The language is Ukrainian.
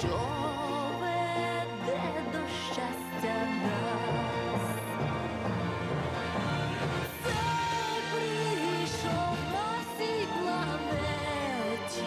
що до щастя нас. Це прийшов на цій планеті.